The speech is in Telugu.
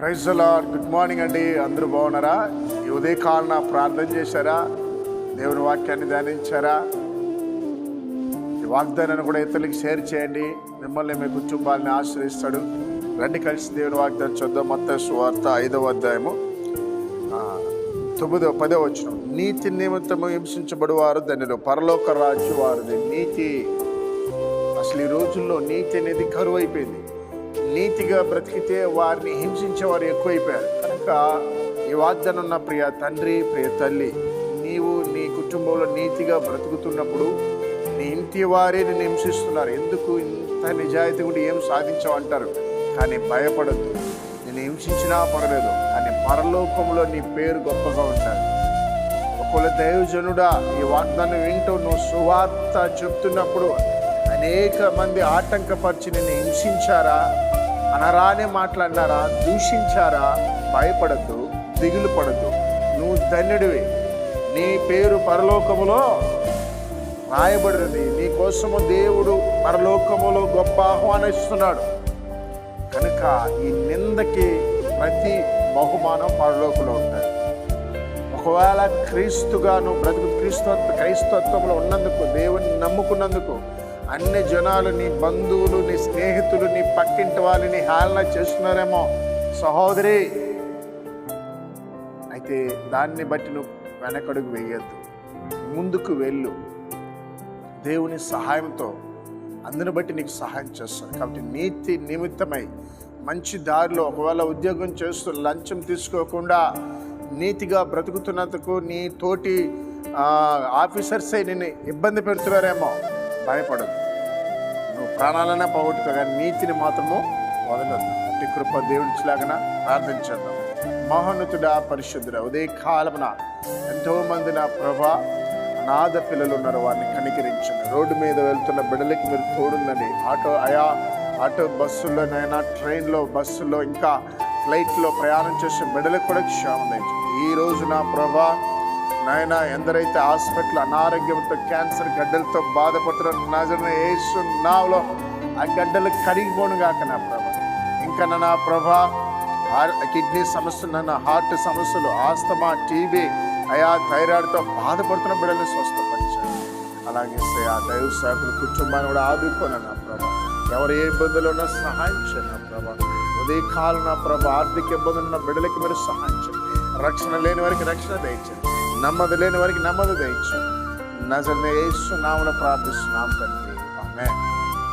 Praise lord. గుడ్ మార్నింగ్ అండి. అందరూ బాగున్నారా? ఈ ఉదయకాలన ప్రార్థన చేశారా? దేవుని వాక్యాన్ని ధ్యానించారా? ఈ వాగ్దానాన్ని కూడా ఇతరులకి షేర్ చేయండి. మిమ్మల్ని మీ కుటుంబాలని ఆశ్రయిస్తాడు. రండి కలిసి దేవుని వాగ్దానం చూద్దాం. మొత్తం వార్త ఐదవ అధ్యాయము. తొమ్మిదో పదో వచ్చిన నీతి నిమిత్తము హింసించబడువారు ధన్యులు. పరలోక రాజ్యం వారిది. నీతి అసలు ఈ రోజుల్లో నీతి అనేది కరువు అయిపోయింది నీతిగా బ్రతికితే వారిని హింసించేవారు ఎక్కువైపోయారు. కనుక ఈ వాగ్దానం ఉన్న ప్రియ తండ్రి ప్రియ తల్లి నీవు నీ కుటుంబంలో నీతిగా బ్రతుకుతున్నప్పుడు నీ ఇంటి వారే నిన్ను హింసిస్తున్నారు. ఎందుకు? ఇంత నిజాయితీ కూడా ఏం సాధించవంటారు కానీ భయపడద్దు. నేను హింసించినా పడలేదు కానీ పరలోకంలో నీ పేరు గొప్పగా ఉంటారు ఒకవేళ దైవజనుడా ఈ వాగ్దానం వింటూ నువ్వు సువార్త చెప్తున్నప్పుడు అనేక మంది ఆటంకపరిచి నిన్ను హింసించారా? అనరానే మాట్లాడినారా? దూషించారా? భయపడద్దు దిగులు పడద్దు. నువ్వు ధన్యుడివి. నీ పేరు పరలోకములో రాయబడినది. నీకోసము దేవుడు పరలోకములో గొప్ప ఆహ్వానిస్తున్నాడు. కనుక ఈ నిందకి ప్రతి బహుమానం పరలోకంలో ఉంటుంది. ఒకవేళ క్రీస్తుగాను బ్రతుకు క్రీస్తు క్రైస్తత్వంలో ఉన్నందుకు దేవుని నమ్ముకున్నందుకు అన్ని జనాలు నీ బంధువులు నీ స్నేహితులు నీ పక్కింటి వాళ్ళని హేళన చేస్తున్నారేమో. సహోదరి అయితే దాన్ని బట్టి నువ్వు వెనకడుగు వేయద్దు. ముందుకు వెళ్ళు. దేవుని సహాయంతో అందుని బట్టి నీకు సహాయం చేస్తాడు కాబట్టి నీతి నిమిత్తమై మంచి దారిలో ఒకవేళ ఉద్యోగం చేస్తూ లంచం తీసుకోకుండా నీతిగా బ్రతుకుతున్నందుకు నీ తోటి ఆఫీసర్సే నిన్ను ఇబ్బంది పెడుతున్నారేమో. భయపడదు. నువ్వు ప్రాణాలనే పోగొట్టుకో కానీ నీతిని మాత్రము వదలదు అట్టి కృప దేవుడిలాగా ప్రార్థించేద్దాం మహోన్నతుడా పరిశుద్ధుడ ఉదయ కాలమున ఎంతోమంది నా ప్రభా అనాథ పిల్లలు ఉన్నారు వారిని కనికరించండి. రోడ్డు మీద వెళ్తున్న బిడ్డలకి మీరు తోడుందండి ఆటో అయా ఆటో బస్సుల్లోనైనా ట్రైన్లో బస్సుల్లో ఇంకా ఫ్లైట్లో ప్రయాణం చేసే బిడ్డలకు కూడా క్షేమం ఈ రోజు నా ప్రభా నాయన ఎందరైతే హాస్పిటల్ అనారోగ్యంతో క్యాన్సర్ గడ్డలతో బాధపడుతున్న నజరన యేసు నావలో ఆ గడ్డలు కరిగిపోను కాక నా ప్రభా. ఇంకా నా ప్రభా కిడ్నీ సమస్యలు నన్న హార్ట్ సమస్యలు ఆస్తమా టీబీ అయా థైరాయిడ్తో బాధపడుతున్న బిడ్డల్ని స్వస్థపరిచాను. అలాగే సే- ఆ దైవ సేవకుల కుటుంబాన్ని కూడా ఆదుకోను నా ప్రభా. ఎవరు ఏ ఇబ్బందులు ఉన్నా సహాయం చేయండి నా ప్రభా. ఉదయకాలం నా ప్రభా ఆర్థిక ఇబ్బందులు ఉన్న బిడ్డలకి మీరు సహాయం చేయండి. రక్షణ లేని వారికి రక్షణ దయచండి నమ్మది లేని వారికి నమ్మదు దయచు. నజమే యేసు నామన ప్రార్థిస్తున్నాం తండ్రి. ఆమె